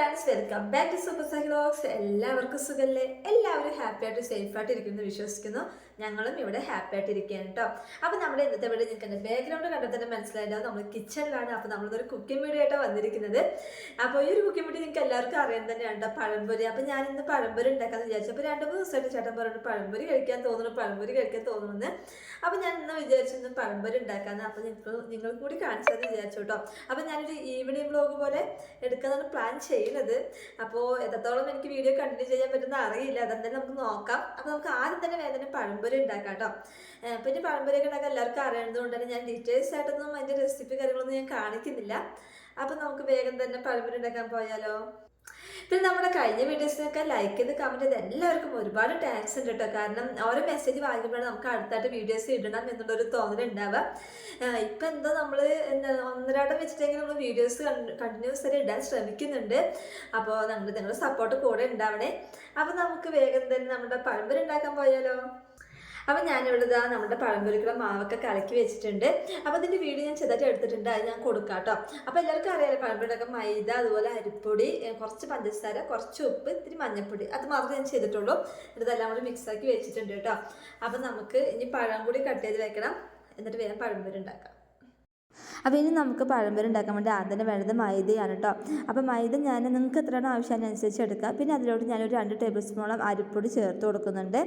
é. Friends welcome back to super സൈക്ലോക്സ് എല്ലാവർക്കും സുഖല്ലേ? എല്ലാവരും ഹാപ്പി ആയിട്ട് സേഫ് ആയിട്ട് ഇരിക്കുന്നു വിശ്വസിക്കുന്നു. ഞങ്ങളും ഇവിടെ ഹാപ്പി ആയിട്ട് ഇരിക്കുകയാണ് കേട്ടോ അപ്പോൾ നമ്മുടെ ഇന്നത്തെ വീഡിയോ നിങ്ങൾക്ക് ബാക്ക്ഗ്രൗണ്ട് കണ്ടാൽ തന്നെ മനസ്സിലായില്ല. നമ്മൾ കിച്ചണിലാണ് അപ്പോൾ നമ്മളൊരു കുക്കിംഗ് വീഡിയോ ആയിട്ടാണ് വന്നിരിക്കുന്നത്. അപ്പോൾ ഈ ഒരു കുക്കിംഗ് വീഡിയോ നിങ്ങൾക്ക് എല്ലാവർക്കും അറിയാൻ തന്നെയാണ് പഴംപൊരി. അപ്പോൾ ഞാൻ ഇന്ന് പഴംപൊരി ഉണ്ടാക്കാമെന്ന് വിചാരിച്ചു. അപ്പോൾ രണ്ട് മൂന്ന് ദിവസമായിട്ട് ചേട്ടൻ പറഞ്ഞു പഴംപൊരി കഴിക്കാൻ തോന്നുന്നു പഴംപൊരി കഴിക്കാൻ തോന്നുന്നു. അപ്പോൾ ഞാൻ ഇന്ന് വിചാരിച്ചു ഇന്ന് പഴംപൊരി ഉണ്ടാക്കാമെന്ന് അപ്പോൾ നിങ്ങൾ നിങ്ങൾ കൂടി കാണിച്ചതെന്ന് വിചാരിച്ചു കേട്ടോ അപ്പോൾ ഞാനൊരു ഈവനിങ് ബ്ലോഗ് പോലെ എടുക്കാനാണ് പ്ലാൻ ചെയ്യുന്നത്. അപ്പോൾ എത്രത്തോളം എനിക്ക് വീഡിയോ കണ്ടിന്യൂ ചെയ്യാൻ പറ്റുന്ന അറിയില്ല. അതെന്തായാലും നമുക്ക് നോക്കാം. അപ്പോൾ നമുക്ക് ആദ്യം തന്നെ വേദന പഴംപൊരി ഉണ്ടാക്കാം കേട്ടോ. പിന്നെ പഴംപൊരിയൊക്കെ ഉണ്ടാക്കാൻ എല്ലാവർക്കും അറിയുന്നതുകൊണ്ട് തന്നെ ഞാൻ ഡീറ്റെയിൽസ് ആയിട്ടൊന്നും അതിന്റെ റെസിപ്പി കാര്യങ്ങളൊന്നും ഞാൻ കാണിക്കുന്നില്ല. അപ്പോൾ നമുക്ക് വേഗം തന്നെ പഴംപൊരി ഉണ്ടാക്കാൻ പോയാലോ? പിന്നെ നമ്മുടെ കഴിഞ്ഞ വീഡിയോസിനൊക്കെ ലൈക്ക് ചെയ്ത് കമന്റ് ചെയ്ത് എല്ലാവർക്കും ഒരുപാട് താങ്ക്സ് ഉണ്ട് കേട്ടോ കാരണം ഓരോ മെസ്സേജ് വായിക്കുമ്പോഴാണ് നമുക്ക് അടുത്തായിട്ട് വീഡിയോസ് ഇടണം എന്നുള്ളൊരു തോന്നലുണ്ടാവുക ഇപ്പം എന്തോ നമ്മൾ എന്താ ഒന്നരാടം വെച്ചിട്ടെങ്കിലും നമ്മൾ വീഡിയോസ് കണ്ടിന്യൂസ് ആയിട്ട് ഇടാൻ ശ്രമിക്കുന്നുണ്ട്. അപ്പോൾ നമ്മൾ നിങ്ങളുടെ സപ്പോർട്ട് കൂടെ ഉണ്ടാവണേ. അപ്പോൾ നമുക്ക് വേഗം തന്നെ നമ്മുടെ പഴമ്പരുണ്ടാക്കാൻ പോയാലോ? അപ്പം ഞാനിവിടെ ഇതാ നമ്മുടെ പഴംപൊരിക്കുള്ള മാവൊക്കെ കലക്കി വെച്ചിട്ടുണ്ട്. അപ്പോൾ അതിന്റെ വീഡിയോ ഞാൻ ചെറുതായിട്ട് എടുത്തിട്ടുണ്ട്. അത് ഞാൻ കൊടുക്കാം കേട്ടോ. അപ്പോൾ എല്ലാവർക്കും അറിയാലോ പഴംപൊരിയൊക്കെ മൈദ അതുപോലെ അരിപ്പൊടി കുറച്ച് പഞ്ചസാര കുറച്ച് ഉപ്പ് ഇത്തിരി മഞ്ഞൾപ്പൊടി. അത് മാത്രമേ ഞാൻ ചെയ്തിട്ടുള്ളൂ. ഇതെല്ലാം കൂടി മിക്സാക്കി വെച്ചിട്ടുണ്ട് കേട്ടോ. അപ്പം നമുക്ക് ഇനി പഴം കൂടി കട്ട് ചെയ്ത് വെക്കണം. എന്നിട്ട് വേഗം പഴംപൊരി ഉണ്ടാക്കാം. അപ്പോൾ ഇനി നമുക്ക് പഴംപൊരി ഉണ്ടാക്കാൻ വേണ്ടി ആദ്യം തന്നെ വേണ്ടത് മൈദയാണ് കേട്ടോ അപ്പോൾ മൈദ ഞാൻ നിങ്ങൾക്ക് എത്രയാണ് ആവശ്യം അതിനനുസരിച്ച് എടുക്കുക. പിന്നെ അതിലോട്ട് ഞാനൊരു രണ്ട് ടേബിൾ സ്പൂണോളം അരിപ്പൊടി ചേർത്ത് കൊടുക്കുന്നുണ്ട്.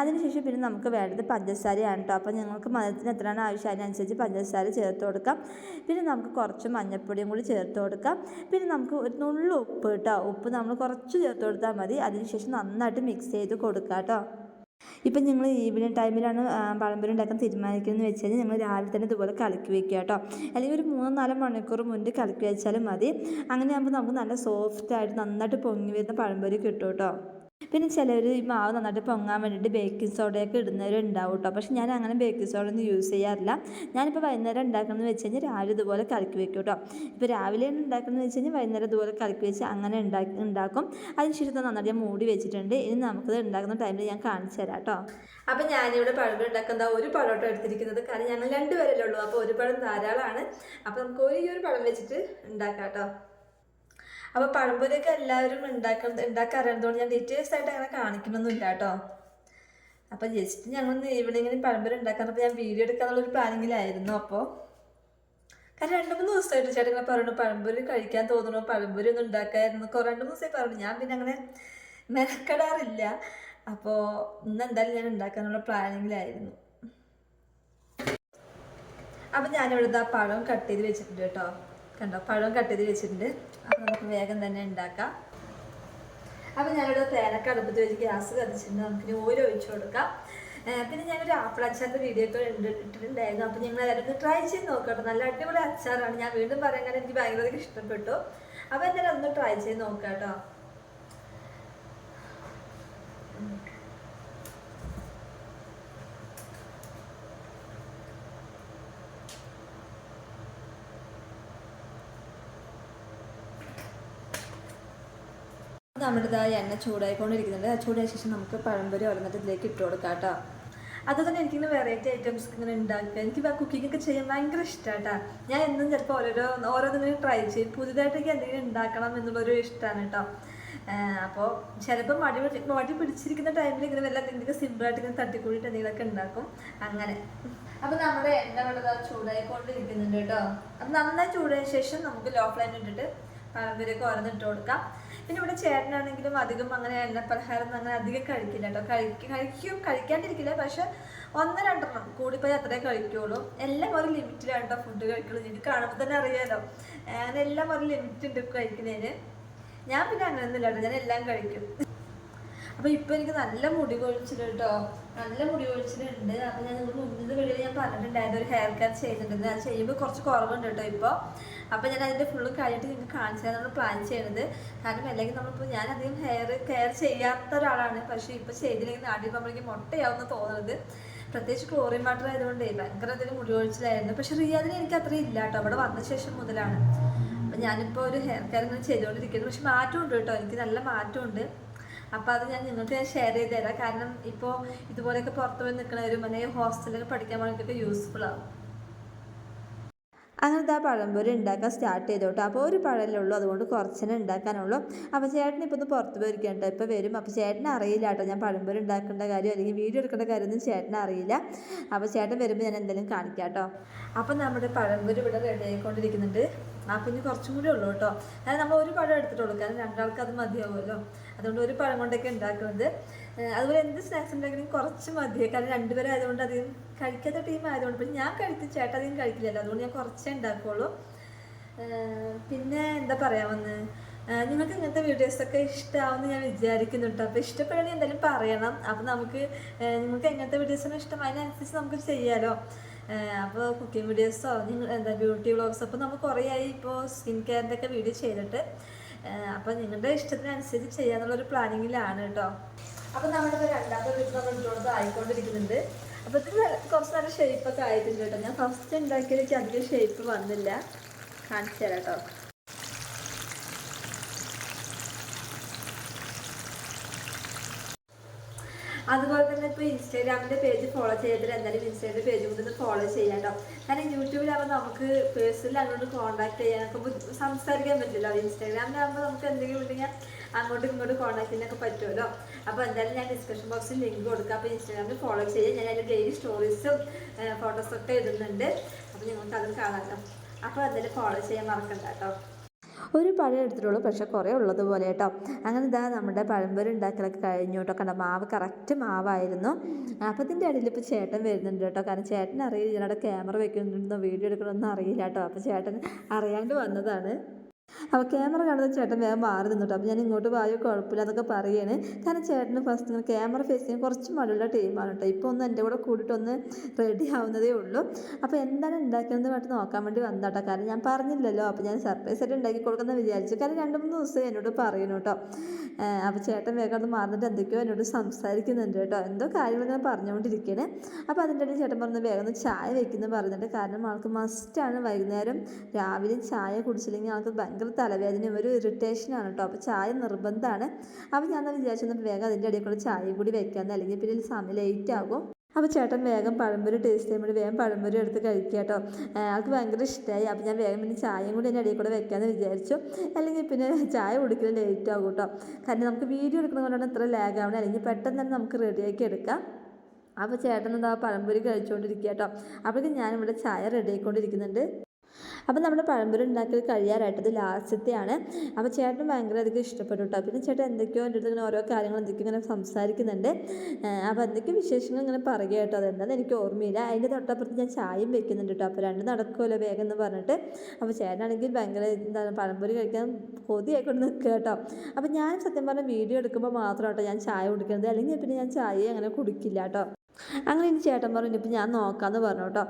അതിനുശേഷം പിന്നെ നമുക്ക് വേണ്ടത് പഞ്ചസാരയാണ് കേട്ടോ അപ്പോൾ നിങ്ങൾക്ക് മധുരത്തിന് എത്രയാണ് ആവശ്യം അതിനനുസരിച്ച് പഞ്ചസാര ചേർത്ത് കൊടുക്കാം. പിന്നെ നമുക്ക് കുറച്ച് മഞ്ഞൾപ്പൊടിയും കൂടി ചേർത്ത് കൊടുക്കാം. പിന്നെ നമുക്ക് ഒരു നുള്ളു ഉപ്പ് കേട്ടോ ഉപ്പ് നമ്മൾ കുറച്ച് ചേർത്ത് കൊടുത്താൽ മതി. അതിനുശേഷം നന്നായിട്ട് മിക്സ് ചെയ്ത് കൊടുക്കാം കേട്ടോ ഇപ്പം ഞങ്ങൾ ഈവനിങ് ടൈമിലാണ് പഴംപൊരി ഉണ്ടാക്കാൻ തീരുമാനിക്കുന്നത് വെച്ച് കഴിഞ്ഞാൽ ഞങ്ങൾ രാവിലെ തന്നെ ഇതുപോലെ കലക്കി വെക്കുക കേട്ടോ. അല്ലെങ്കിൽ ഒരു മൂന്നോ നാലോ മണിക്കൂർ മുൻപ് കലക്കി വെച്ചാലും മതി. അങ്ങനെ ആകുമ്പോൾ നമുക്ക് നല്ല സോഫ്റ്റ് ആയിട്ട് നന്നായിട്ട് പൊങ്ങി വരുന്ന പഴംപൊരി കിട്ടും കേട്ടോ. പിന്നെ ചിലർ ഈ മാവ് നന്നായിട്ട് പൊങ്ങാൻ വേണ്ടിയിട്ട് ബേക്കിംഗ് സോഡയൊക്കെ ഇടുന്നവരുണ്ടാവും കേട്ടോ പക്ഷെ ഞാൻ അങ്ങനെ ബേക്കിംഗ് സോഡ ഒന്നും യൂസ് ചെയ്യാറില്ല. ഞാനിപ്പോൾ വൈകുന്നേരം ഉണ്ടാക്കണമെന്ന് വെച്ച് കഴിഞ്ഞാൽ രാവിലെ ഇതുപോലെ കലക്കി വെക്കും കേട്ടോ ഇപ്പോൾ രാവിലെയാണ് ഉണ്ടാക്കണമെന്ന് വെച്ച് കഴിഞ്ഞാൽ വൈകുന്നേരം ഇതുപോലെ കലക്കി വെച്ച് അങ്ങനെ ഉണ്ടാക്കി ഉണ്ടാക്കും. അതിനുശേഷം ശേഷം നന്നായിട്ട് ഞാൻ മൂടി വെച്ചിട്ടുണ്ട്. ഇനി നമുക്കത് ഉണ്ടാക്കുന്ന ടൈമിൽ ഞാൻ കാണിച്ചു തരാം കേട്ടോ അപ്പം ഞാനിവിടെ പഴം ഉണ്ടാക്കുന്ന ഒരു പഴോട്ടോ എടുത്തിരിക്കുന്നത്. കാരണം ഞങ്ങൾ രണ്ടുപേരല്ലേ ഉള്ളൂ. അപ്പോൾ ഒരു പഴം ധാരാളമാണ് അപ്പോൾ നമുക്ക് ഒരു ഈ ഒരു പഴം വെച്ചിട്ട് ഉണ്ടാക്കാം കേട്ടോ അപ്പോൾ പഴംപൊരിയൊക്കെ എല്ലാവരും ഉണ്ടാക്കുന്ന ഉണ്ടാക്കാറുള്ളതുകൊണ്ട് ഞാൻ ഡീറ്റെയിൽസ് ആയിട്ട് അങ്ങനെ കാണിക്കണമെന്നില്ല കേട്ടോ. അപ്പോൾ ജസ്റ്റ് ഞങ്ങൾ ഈവനിങ്ങിന് പഴംപൊരി ഉണ്ടാക്കാൻ അപ്പൊ ഞാൻ വീഡിയോ എടുക്കാന്നുള്ളൊരു പ്ലാനിങ്ങിലായിരുന്നു അപ്പോൾ കാരണം രണ്ട് മൂന്ന് ദിവസമായിട്ട് ചേട്ടൻ ഇങ്ങനെ പറഞ്ഞു പഴംപൊരി കഴിക്കാൻ തോന്നുന്നു പഴംപൊരി ഒന്നും ഉണ്ടാക്കായിരുന്നു. കുറേ രണ്ട് മൂന്ന് ദിവസമായി പറഞ്ഞു. ഞാൻ പിന്നെ അങ്ങനെ മെനക്കെടാറില്ല. അപ്പോൾ ഇന്ന് എന്തായാലും ഞാൻ ഉണ്ടാക്കാനുള്ള പ്ലാനിങ്ങിലായിരുന്നു അപ്പം ഞാനിവിടെ ആ പഴം കട്ട് ചെയ്ത് വെച്ചിട്ടുണ്ട് കേട്ടോ. കണ്ടോ പഴം കട്ട് ചെയ്ത് വെച്ചിട്ടുണ്ട്. അപ്പം നമുക്ക് വേഗം തന്നെ ഉണ്ടാക്കാം. അപ്പം ഞാനിവിടെ തേനൊക്കെ അടുപ്പത്ത് വെച്ച് ഗ്യാസ് കത്തിച്ചിട്ടുണ്ട്. നമുക്ക് ഇനി ഓയിൽ ഒഴിച്ചു കൊടുക്കാം. പിന്നെ ഞാനൊരു ആപ്പിൾ അച്ചാറിന്റെ വീഡിയോ ഒക്കെ ഇട്ടിട്ടുണ്ടായിരുന്നു. അപ്പം നിങ്ങൾ അതിനൊന്ന് ട്രൈ ചെയ്ത് നോക്കട്ടെ. നല്ല അടിപൊളി അച്ചാറാണ്. ഞാൻ വീണ്ടും പറയാൻ കാരണം എനിക്ക് ഭയങ്കര ഇഷ്ടപ്പെട്ടു. അപ്പോൾ എന്തായാലും ഒന്ന് ട്രൈ ചെയ്ത് നോക്കാം കേട്ടോ. നമ്മുടെ ഇതാ എണ്ണ ചൂടായിക്കൊണ്ടിരിക്കുന്നുണ്ട്. ആ ചൂടായ ശേഷം നമുക്ക് പഴംപൊരി ഇതിലേക്ക് ഇട്ട് കൊടുക്കാം കേട്ടോ. അതുതന്നെ എനിക്കിങ്ങനെ വെറൈറ്റി ഐറ്റംസ് ഇങ്ങനെ ഉണ്ടാക്കുക എനിക്ക് കുക്കിംഗ് ഒക്കെ ചെയ്യാൻ ഭയങ്കര ഇഷ്ടമാട്ടാ ഞാൻ എന്നും ചിലപ്പോൾ ഓരോരോ ഓരോന്നിങ്ങനെ ട്രൈ ചെയ്യും. പുതിയതായിട്ടൊക്കെ എന്തെങ്കിലും ഉണ്ടാക്കണം എന്നുള്ളൊരു ഇഷ്ടമാണ് കേട്ടോ. അപ്പോൾ ചിലപ്പോൾ മടി മടി പിടിച്ചിരിക്കുന്ന ടൈമിൽ ഇങ്ങനെ വല്ല എന്തെങ്കിലും സിമ്പിളായിട്ട് ഇങ്ങനെ തട്ടിക്കൂടിയിട്ട് എന്തെങ്കിലുമൊക്കെ ഉണ്ടാക്കും. അങ്ങനെ. അപ്പോൾ നമ്മുടെ എണ്ണ വെള്ളം ചൂടായിക്കൊണ്ടിരിക്കുന്നുണ്ട് കേട്ടോ. അപ്പം നന്നായി ചൂടായ ശേഷം നമുക്ക് ലോ ഫ്ലെയിം ഇട്ടിട്ട് പഴംപൊരിയൊക്കെ ഉറന്നിട്ട് കൊടുക്കാം. പിന്നെ ഇവിടെ ചേട്ടനാണെങ്കിലും അധികം അങ്ങനെ എണ്ണ പലഹാരം ഒന്നും അങ്ങനെ അധികം കഴിക്കില്ല കേട്ടോ. കഴിക്കും കഴിക്കും കഴിക്കാണ്ടിരിക്കില്ല. പക്ഷെ ഒന്ന് രണ്ടെണ്ണം കൂടിപ്പോയി അത്രേ കഴിക്കുള്ളൂ. എല്ലാം ഒരു ലിമിറ്റിലാണ് കേട്ടോ ഫുഡ് കഴിക്കുള്ളൂ എനിക്ക് കാണുമ്പോൾ തന്നെ അറിയാലോ. അങ്ങനെ എല്ലാം ഒരു ലിമിറ്റ് ഉണ്ട് കഴിക്കുന്നതിന്. ഞാൻ പിന്നെ അങ്ങനെയൊന്നുമില്ല കേട്ടോ. ഞാൻ എല്ലാം കഴിക്കും. അപ്പൊ ഇപ്പൊ എനിക്ക് നല്ല മുടി കൊഴിച്ചിൽ കേട്ടോ നല്ല മുടി കൊഴിച്ചിലുണ്ട്. അപ്പൊ ഞാൻ നിങ്ങൾ വെളിയിൽ ഞാൻ പറഞ്ഞിട്ടുണ്ടായിരുന്നു ഒരു ഹെയർ കട്ട് ചെയ്യുന്നുണ്ടെന്ന്. അത് ചെയ്യുമ്പോൾ കുറച്ച് കുറവുണ്ട് കേട്ടോ ഇപ്പോൾ അപ്പൊ ഞാൻ അതിന്റെ ഫുള്ള് കഴിഞ്ഞിട്ട് നിങ്ങൾക്ക് കാണിച്ചു നമ്മൾ പ്ലാൻ ചെയ്യണത്. കാരണം അല്ലെങ്കിൽ നമ്മളിപ്പോൾ ഞാൻ അധികം ഹെയർ കെയർ ചെയ്യാത്ത ഒരാളാണ്. പക്ഷെ ഇപ്പൊ ചെയ്തില്ലെങ്കിൽ നാട്ടിൽ പോകുമ്പോഴേക്കും മുട്ടയാവുമെന്ന് തോന്നുന്നത് പ്രത്യേകിച്ച് ക്ലോറിൻ വാട്ടർ ആയതുകൊണ്ട് ഭയങ്കര എന്തെങ്കിലും മുടി കൊഴിച്ചിലായിരുന്നു. പക്ഷെ റിയാദിന് എനിക്ക് അത്രയും ഇല്ല കേട്ടോ അവിടെ വന്ന ശേഷം മുതലാണ്. അപ്പൊ ഞാനിപ്പോൾ ഒരു ഹെയർ കെയർ ഇങ്ങനെ ചെയ്തുകൊണ്ടിരിക്കുന്നു. പക്ഷെ മാറ്റമുണ്ട് കേട്ടോ എനിക്ക് നല്ല മാറ്റമുണ്ട് അപ്പോൾ അത് ഞാൻ നിങ്ങൾക്ക് ഞാൻ ഷെയർ ചെയ്ത് തരാം. കാരണം ഇപ്പോ ഇതുപോലെയൊക്കെ പുറത്ത് പോയി നിൽക്കുന്നവരും അല്ലെങ്കിൽ ഹോസ്റ്റലിലൊക്കെ പഠിക്കാൻ വേണ്ടിയിട്ടൊക്കെ യൂസ്ഫുൾ ആവും. അങ്ങനത്തെ ആ പഴംപൊരി ഉണ്ടാക്കാൻ സ്റ്റാർട്ട് ചെയ്തു കേട്ടോ അപ്പോൾ ഒരു പഴമല്ലേ ഉള്ളൂ. അതുകൊണ്ട് കുറച്ചേ ഉണ്ടാക്കാനുള്ളൂ. അപ്പോൾ ചേട്ടൻ ഇപ്പോൾ ഒന്ന് പുറത്ത് പോയിരിക്കണം കേട്ടോ ഇപ്പോൾ വരും. അപ്പോൾ ചേട്ടൻ അറിയില്ല കേട്ടോ. ഞാൻ പഴംപൊരി ഉണ്ടാക്കേണ്ട കാര്യം അല്ലെങ്കിൽ വീഡിയോ എടുക്കേണ്ട കാര്യമൊന്നും ചേട്ടൻ അറിയില്ല. അപ്പോൾ ചേട്ടൻ വരുമ്പോൾ ഞാൻ എന്തെങ്കിലും കാണിക്കാം കേട്ടോ. അപ്പം നമ്മുടെ പഴംപൊരി ഇവിടെ റെഡി ആയിക്കൊണ്ടിരിക്കുന്നുണ്ട്. അപ്പം ഇനി കുറച്ചും കൂടി ഉള്ളൂ കേട്ടോ. അതായത് നമ്മൾ ഒരു പഴം എടുത്തിട്ടുള്ളൂ. കാരണം രണ്ടാൾക്ക് അത് മതിയാവുമല്ലോ. അതുകൊണ്ട് ഒരു പഴം കൊണ്ടൊക്കെ ഉണ്ടാക്കുന്നത്. അതുപോലെ എന്ത് സ്നാക്സ് ഉണ്ടാക്കണമെങ്കിൽ കുറച്ച് മതിയെ. കാരണം രണ്ടുപേരും ആയതുകൊണ്ട് അധികം കഴിക്കാത്ത ടീം ആയതുകൊണ്ട്. പിന്നെ ഞാൻ കഴിക്കും ചേട്ടൻ അധികം കഴിക്കില്ലല്ലോ. അതുകൊണ്ട് ഞാൻ കുറച്ചേ ഉണ്ടാക്കുള്ളൂ. പിന്നെ എന്താ പറയാമെന്ന് നിങ്ങൾക്ക് ഇങ്ങനത്തെ വീഡിയോസൊക്കെ ഇഷ്ടമാവുമെന്ന് ഞാൻ വിചാരിക്കുന്നു കേട്ടോ അപ്പോൾ ഇഷ്ടപ്പെടണമെങ്കിൽ എന്തായാലും പറയണം. അപ്പോൾ നമുക്ക് നിങ്ങൾക്ക് എങ്ങനത്തെ വീഡിയോസാണ് ഇഷ്ടം? അതിനനുസരിച്ച് നമുക്ക് ചെയ്യാമല്ലോ അപ്പോൾ കുക്കിംഗ് വീഡിയോസോ നിങ്ങൾ എന്താ ബ്യൂട്ടി വ്ളോഗ്സോ അപ്പോൾ നമുക്ക് കുറേ ആയി ഇപ്പോൾ സ്കിൻ കെയറിന്റെ ഒക്കെ വീഡിയോ ചെയ്തിട്ട്. അപ്പോൾ നിങ്ങളുടെ ഇഷ്ടത്തിനനുസരിച്ച് ചെയ്യാന്നുള്ളൊരു പ്ലാനിങ്ങിലാണ് കേട്ടോ. അപ്പോൾ നമ്മുടെ ഇപ്പോൾ രണ്ടാമത്തെ വീട്ടിൽ നമ്മൾ ഇട്ടോടത്ത് ആയിക്കൊണ്ടിരിക്കുന്നുണ്ട്. അപ്പോൾ ഇത് കുറച്ച് നല്ല ഷേപ്പൊക്കെ ആയിട്ടുണ്ട് കേട്ടോ. ഞാൻ ഫസ്റ്റ് ഉണ്ടാക്കിയതൊക്കെ അധികം ഷേപ്പ് വന്നില്ല. കാണിച്ചു തരാം കേട്ടോ. അതുപോലെ തന്നെ ഇപ്പോൾ ഇൻസ്റ്റാഗ്രാമിന്റെ പേജ് ഫോളോ ചെയ്തിട്ട് എന്തായാലും ഇൻസ്റ്റാഗ്രാം പേജ് കൂടി ഫോളോ ചെയ്യാം കേട്ടോ കാരണം യൂട്യൂബിലാകുമ്പോൾ നമുക്ക് പേഴ്സണലി അങ്ങോട്ട് കോൺടാക്ട് ചെയ്യാനൊക്കെ സംസാരിക്കാൻ പറ്റില്ല ഇൻസ്റ്റാഗ്രാമിലാകുമ്പോൾ നമുക്ക് എന്തെങ്കിലും ഉണ്ടെങ്കിൽ അങ്ങോട്ടും ഇങ്ങോട്ടും കോൺടാക്ട് ചെയ്യാനൊക്കെ പറ്റുമല്ലോ. അപ്പോൾ എന്തായാലും ഞാൻ ഡിസ്ക്രിപ്ഷൻ ബോക്സിൽ ലിങ്ക് കൊടുക്കാം. അപ്പോൾ ഇൻസ്റ്റാഗ്രാമിൽ ഫോളോ ചെയ്യാം. ഞാൻ അതിന്റെ ഡെയിലി സ്റ്റോറീസും ഫോട്ടോസൊക്കെ ഇടുന്നുണ്ട്. അപ്പോൾ നിങ്ങൾക്ക് അതും കാണാം അപ്പോൾ എന്തായാലും ഫോളോ ചെയ്യാൻ മറക്കണ്ട കേട്ടോ ഒരു പഴം എടുത്തിട്ടുള്ളൂ പക്ഷേ കുറേ ഉള്ളതുപോലെ കേട്ടോ. അങ്ങനെ ഇതാ നമ്മുടെ പഴംപൊരി ഉണ്ടാക്കലൊക്കെ കഴിഞ്ഞു കേട്ടോ. കണ്ട മാവ് കറക്റ്റ് മാവായിരുന്നു. അപ്പോൾ ഇതിന്റെ ഇടയിൽ ഇപ്പോൾ ചേട്ടൻ വരുന്നുണ്ട് കേട്ടോ. കാരണം ചേട്ടൻ അറിയില്ല ഇതിനവിടെ ക്യാമറ വെക്കുന്നുണ്ടോ വീഡിയോ എടുക്കണമെന്നോ അറിയില്ല കേട്ടോ. അപ്പോൾ ചേട്ടൻ അറിയാണ്ട് വന്നതാണ്. അപ്പോൾ ക്യാമറ കാണുന്ന ചേട്ടൻ വേഗം മാറി നിന്നു അപ്പോൾ ഞാൻ ഇങ്ങോട്ട് വായോ കുഴപ്പമില്ല എന്നൊക്കെ പറയാണ്. കാരണം ചേട്ടന് ഫസ്റ്റ് ഇങ്ങനെ ക്യാമറ ഫേസ് ചെയ്യാൻ കുറച്ച് മടിയുള്ള ടീമാണ് കേട്ടോ ഇപ്പോൾ ഒന്ന് എന്റെ കൂടെ കൂടിയിട്ടൊന്ന് റെഡി ആവുന്നതേ ഉള്ളൂ. അപ്പോൾ എന്താണ് ഉണ്ടാക്കിയതെന്ന് പറഞ്ഞിട്ട് നോക്കാൻ വേണ്ടി വന്നോട്ടോ കാരണം ഞാൻ പറഞ്ഞില്ലല്ലോ. അപ്പോൾ ഞാൻ സർപ്രൈസ് ആയിട്ട് ഉണ്ടാക്കി കൊടുക്കുന്ന വിചാരിച്ചു. കാരണം രണ്ട് മൂന്ന് ദിവസം എന്നോട് പറയുന്നു കേട്ടോ അപ്പോൾ ചേട്ടൻ വേഗം ഒന്ന് മാറിയിട്ട് എന്തൊക്കെയോ എന്നോട് സംസാരിക്കുന്നുണ്ട് കേട്ടോ എന്തോ കാര്യങ്ങൾ ഇങ്ങനെ പറഞ്ഞുകൊണ്ടിരിക്കുകയാണ് അപ്പോൾ അതിന്റെ ഇടയിൽ ചേട്ടൻ പറഞ്ഞ് വേഗം ചായ വെക്കുന്നു പറഞ്ഞിട്ട്. കാരണം ആൾക്ക് മസ്റ്റാണ് വൈകുന്നേരം രാവിലെ ചായ കുടിച്ചില്ലെങ്കിൽ ആൾക്ക് ഭയങ്കര തലവേദനയും ഒരു ഇറിറ്റേഷനാണ് കേട്ടോ അപ്പോൾ ചായ നിർബന്ധമാണ് അപ്പോൾ ഞാൻ വിചാരിച്ചു വേഗം അതിന്റെ ഇടയിൽ കൂടെ ചായ കൂടി വെക്കാമെന്ന് അല്ലെങ്കിൽ പിന്നെ സമയം ലേറ്റ് ആകും. അപ്പോൾ ചേട്ടൻ വേഗം പഴംപൊരി ടേസ്റ്റ് ചെയ്യാൻ വേണ്ടി വേഗം പഴംപൊരി എടുത്ത് കഴിക്കുക കേട്ടോ ആൾക്ക് ഭയങ്കര ഇഷ്ടമായി അപ്പോൾ ഞാൻ വേഗം പിന്നെ ചായയും കൂടി എന്റെ ഇടയിൽ കൂടെ വെക്കാമെന്ന് വിചാരിച്ചു. അല്ലെങ്കിൽ പിന്നെ ചായ കുടിക്കൽ ലേറ്റ് ആകും കേട്ടോ കാരണം നമുക്ക് വീഡിയോ എടുക്കുന്ന കൊണ്ടാണ് ഇത്ര ലാഗ് ആവണത് അല്ലെങ്കിൽ പെട്ടെന്ന് തന്നെ നമുക്ക് റെഡിയാക്കി എടുക്കാം. അപ്പോൾ ചേട്ടൻ എന്താ പഴംപൊരി കഴിച്ചുകൊണ്ടിരിക്കുക കേട്ടോ അപ്പോഴേക്കും ഞാനിവിടെ ചായ റെഡി ആയിക്കൊണ്ടിരിക്കുന്നുണ്ട്. അപ്പോൾ നമ്മുടെ പഴംപൊരി ഉണ്ടാക്കൽ കഴിയാറായിട്ടത് ലാസ്റ്റത്തെയാണ്. അപ്പോൾ ചേട്ടൻ ഭയങ്കര അധികം ഇഷ്ടപ്പെട്ടു കേട്ടോ പിന്നെ ചേട്ടൻ എന്തൊക്കെയോ എന്റെ അടുത്ത് ഇങ്ങനെ ഓരോ കാര്യങ്ങൾ എന്തൊക്കെയോ ഇങ്ങനെ സംസാരിക്കുന്നുണ്ട്. അപ്പോൾ എന്തൊക്കെയോ വിശേഷങ്ങൾ ഇങ്ങനെ പറയുക കേട്ടോ. അതെന്താണെന്ന് എനിക്ക് ഓർമ്മയില്ല. അതിന്റെ തൊട്ടപ്പുറത്ത് ഞാൻ ചായയും വെക്കുന്നുണ്ട് കേട്ടോ അപ്പോൾ രണ്ട് നടക്കുമല്ലോ വേഗം എന്ന് പറഞ്ഞിട്ട്. അപ്പോൾ ചേട്ടനാണെങ്കിൽ ഭയങ്കര എന്താണ് പഴംപൊരി കഴിക്കാൻ കൊതിയായിക്കൊണ്ട് നിൽക്കുക കേട്ടോ അപ്പോൾ ഞാൻ സത്യം പറഞ്ഞാൽ വീഡിയോ എടുക്കുമ്പോൾ മാത്രം കേട്ടോ ഞാൻ ചായ കുടിക്കുന്നത് അല്ലെങ്കിൽ പിന്നെ ഞാൻ ചായ അങ്ങനെ കുടിക്കില്ല കേട്ടോ അങ്ങനെ ഇനി ചേട്ടൻ പറഞ്ഞു ഇനിയിപ്പോൾ ഞാൻ നോക്കാമെന്ന് പറഞ്ഞു കേട്ടോ.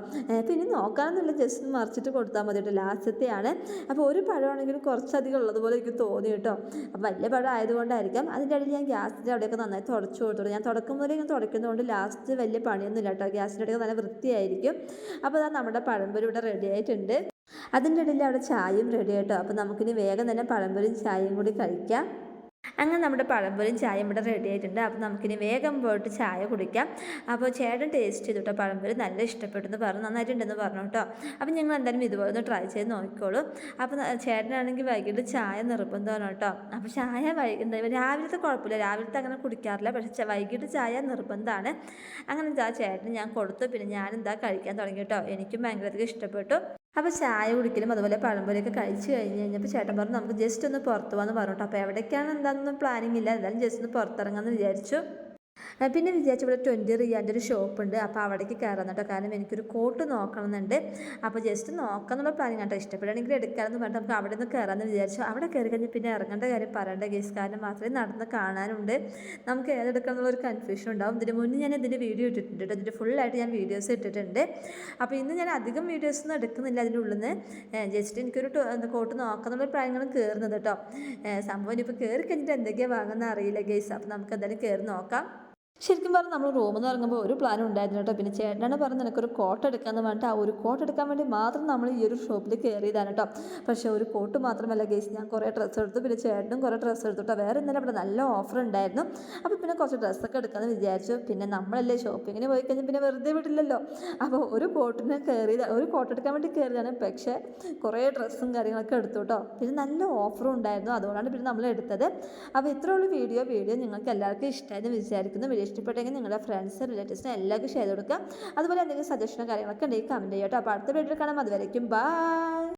പിന്നെ നോക്കാമെന്നില്ല ജസ്റ്റ് മറിച്ചിട്ട് കൊടുത്താൽ മതി കേട്ടോ ലാസ്റ്റത്തെയാണ്. അപ്പോൾ ഒരു പഴമാണെങ്കിലും കുറച്ചധികം ഉള്ളതുപോലെ എനിക്ക് തോന്നി കേട്ടോ. അപ്പോൾ വലിയ പഴം ആയതുകൊണ്ടായിരിക്കാം. അതിന്റെ ഇടയിൽ ഞാൻ ഗ്യാസിന്റെ അവിടെയൊക്കെ നന്നായി തുടച്ചു കൊടുത്തു ഞാൻ തുടക്കം മുതലേ ഇങ്ങനെ തുടയ്ക്കുന്നതുകൊണ്ട് ലാസ്റ്റ് വലിയ പണിയൊന്നും ഇല്ല കേട്ടോ. ഗ്യാസിന്റെ ഇടയ്ക്ക് നല്ല വൃത്തിയായിരിക്കും. അപ്പോൾ അതാ നമ്മുടെ പഴംപൊരി ഇവിടെ റെഡി ആയിട്ടുണ്ട്. അതിന്റെ ഇടയിൽ അവിടെ ചായയും റെഡി ആയിട്ടോ. അപ്പോൾ നമുക്കിനി വേഗം തന്നെ പഴംപൊരിയും ചായയും കൂടി കഴിക്കാം. അങ്ങനെ നമ്മുടെ പഴംപൊരിയും ചായയും ഇവിടെ റെഡി ആയിട്ടുണ്ട്. അപ്പോൾ നമുക്കിനി വേഗം പോയിട്ട് ചായ കുടിക്കാം. അപ്പോൾ ചേട്ടൻ ടേസ്റ്റ് ചെയ്തു കേട്ടോ പഴംപൊരി നല്ല ഇഷ്ടപ്പെട്ടെന്ന് പറഞ്ഞു. നന്നായിട്ടുണ്ടെന്ന് പറഞ്ഞു കേട്ടോ. അപ്പോൾ ഞങ്ങൾ എന്തായാലും ഇതുപോലെ ഒന്ന് ട്രൈ ചെയ്ത് നോക്കിക്കോളൂ. അപ്പോൾ ചേട്ടനാണെങ്കിൽ വൈകിട്ട് ചായ നിർബന്ധമാണ് കേട്ടോ. അപ്പോൾ ചായ വൈകുന്നേരം രാവിലത്തെ കുഴപ്പമില്ല. രാവിലത്തെ അങ്ങനെ കുടിക്കാറില്ല. പക്ഷേ വൈകിട്ട് ചായ നിർബന്ധമാണ്. അങ്ങനെ എന്താ ചേട്ടന് ഞാൻ കൊടുത്തു. പിന്നെ ഞാൻ എന്താ കഴിക്കാൻ തുടങ്ങി കേട്ടോ. എനിക്കും ഭയങ്കരധികം ഇഷ്ടപ്പെട്ടു. അപ്പോൾ ചായ കുടിക്കലും അതുപോലെ പഴംപൊരിയൊക്കെ കഴിച്ച് കഴിഞ്ഞ് കഴിഞ്ഞപ്പോൾ ചേട്ടൻ പറഞ്ഞു നമുക്ക് ജസ്റ്റ് ഒന്ന് പുറത്ത് പോകാമെന്ന് പറഞ്ഞു കേട്ടോ. അപ്പോൾ എവിടേക്കാണ് എന്താണെന്നൊന്നും പ്ലാനിങ് ഇല്ല. എന്തായാലും ജസ്റ്റ് ഒന്ന് പുറത്തിറങ്ങാമെന്ന് വിചാരിച്ചു. പിന്നെ വിചാരിച്ചു ഇവിടെ ട്വന്റി റിയാന്റെ ഒരു ഷോപ്പ് ഉണ്ട് അപ്പോൾ അവിടേക്ക് കയറാൻ കേട്ടോ. കാരണം എനിക്കൊരു കോട്ട് നോക്കണമെന്നുണ്ട്. അപ്പോൾ ജസ്റ്റ് നോക്കാന്നുള്ള പ്ലാനിങ് കേട്ടോ. ഇഷ്ടപ്പെടുകയാണെങ്കിൽ എടുക്കാമെന്ന് പറഞ്ഞിട്ട് നമുക്ക് അവിടെ നിന്ന് കയറാമെന്ന് വിചാരിച്ചു. അവിടെ കയറി കഴിഞ്ഞ് പിന്നെ ഇറങ്ങേണ്ട കാര്യം പറയേണ്ട കേസ് കാരണം മാത്രമേ നടന്ന് കാണാനുണ്ട്. നമുക്ക് ഏതെടുക്കണം എന്നുള്ളൊരു കൺഫ്യൂഷൻ ഉണ്ടാവും. ഇതിന് മുന്നേ ഞാൻ ഇതിന്റെ വീഡിയോ ഇട്ടിട്ടുണ്ട് കേട്ടോ. ഇതിന്റെ ഫുള്ളായിട്ട് ഞാൻ വീഡിയോസ് ഇട്ടിട്ടുണ്ട്. അപ്പോൾ ഇന്ന് ഞാൻ അധികം വീഡിയോസ് ഒന്നും എടുക്കുന്നില്ല അതിന്റെ ഉള്ളിൽ നിന്ന് ജസ്റ്റ് എനിക്കൊരു കോട്ട് നോക്കാം എന്നുള്ള പ്രായങ്ങളും കയറുന്നത് കേട്ടോ. സംഭവം ഇനിയിപ്പോൾ കയറി കഴിഞ്ഞിട്ട് എന്തൊക്കെയാണ് വാങ്ങുന്നത് അറിയില്ല ഗേസ് അപ്പോൾ നമുക്ക് എന്തായാലും കയറി നോക്കാം. ശരിക്കും പറഞ്ഞാൽ നമ്മൾ റൂമിൽ നിന്ന് ഇറങ്ങുമ്പോൾ ഒരു പ്ലാനും ഉണ്ടായിരുന്നു കേട്ടോ പിന്നെ ചേട്ടനാണ് പറഞ്ഞത് നിനക്കൊരു കോട്ട് എടുക്കാമെന്ന് പറഞ്ഞിട്ട് ആ ഒരു കോട്ട് എടുക്കാൻ വേണ്ടി മാത്രം നമ്മൾ ഈ ഒരു ഷോപ്പിൽ കയറിയതാണ് കേട്ടോ പക്ഷേ ഒരു കോട്ട് മാത്രമല്ല ഗേസ് ഞാൻ കുറേ ഡ്രസ്സ് എടുത്തു. പിന്നെ ചേട്ടനും കുറേ ഡ്രസ്സ് എടുത്തു കേട്ടോ വേറെ ഇന്നലെ അവിടെ നല്ല ഓഫർ ഉണ്ടായിരുന്നു. അപ്പോൾ പിന്നെ കുറച്ച് ഡ്രസ്സൊക്കെ എടുക്കാമെന്ന് വിചാരിച്ചു. പിന്നെ നമ്മളല്ലേ ഷോപ്പിങ്ങിന് പോയി കഴിഞ്ഞാൽ പിന്നെ വെറുതെ വിടില്ലല്ലോ. അപ്പോൾ ഒരു കോട്ടിന് കയറിയത് ഒരു കോട്ട് എടുക്കാൻ വേണ്ടി കയറിയതാണ് പക്ഷേ കുറേ ഡ്രസ്സും കാര്യങ്ങളൊക്കെ എടുത്തു കേട്ടോ പിന്നെ നല്ല ഓഫറും ഉണ്ടായിരുന്നു. അതുകൊണ്ടാണ് പിന്നെ നമ്മൾ എടുത്തത്. അപ്പോൾ ഇത്രയുള്ള വീഡിയോ. വീഡിയോ നിങ്ങൾക്ക് എല്ലാവർക്കും ഇഷ്ടമായെന്ന് വിചാരിക്കുന്നു. വീഡിയോ ഇഷ്ടപ്പെട്ടെങ്കിൽ നിങ്ങളുടെ ഫ്രണ്ട്സ് റിലേറ്റീവ്സിന് എല്ലാവർക്കും ഷെയർ കൊടുക്കുക. അതുപോലെ എന്തെങ്കിലും സജഷനോ കാര്യങ്ങളൊക്കെ ഉണ്ടെങ്കിൽ കമന്റ് ചെയ്യാം കേട്ടോ അപ്പോൾ അടുത്ത വീഡിയോ കാണാം. അതുവരയ്ക്കും ബൈ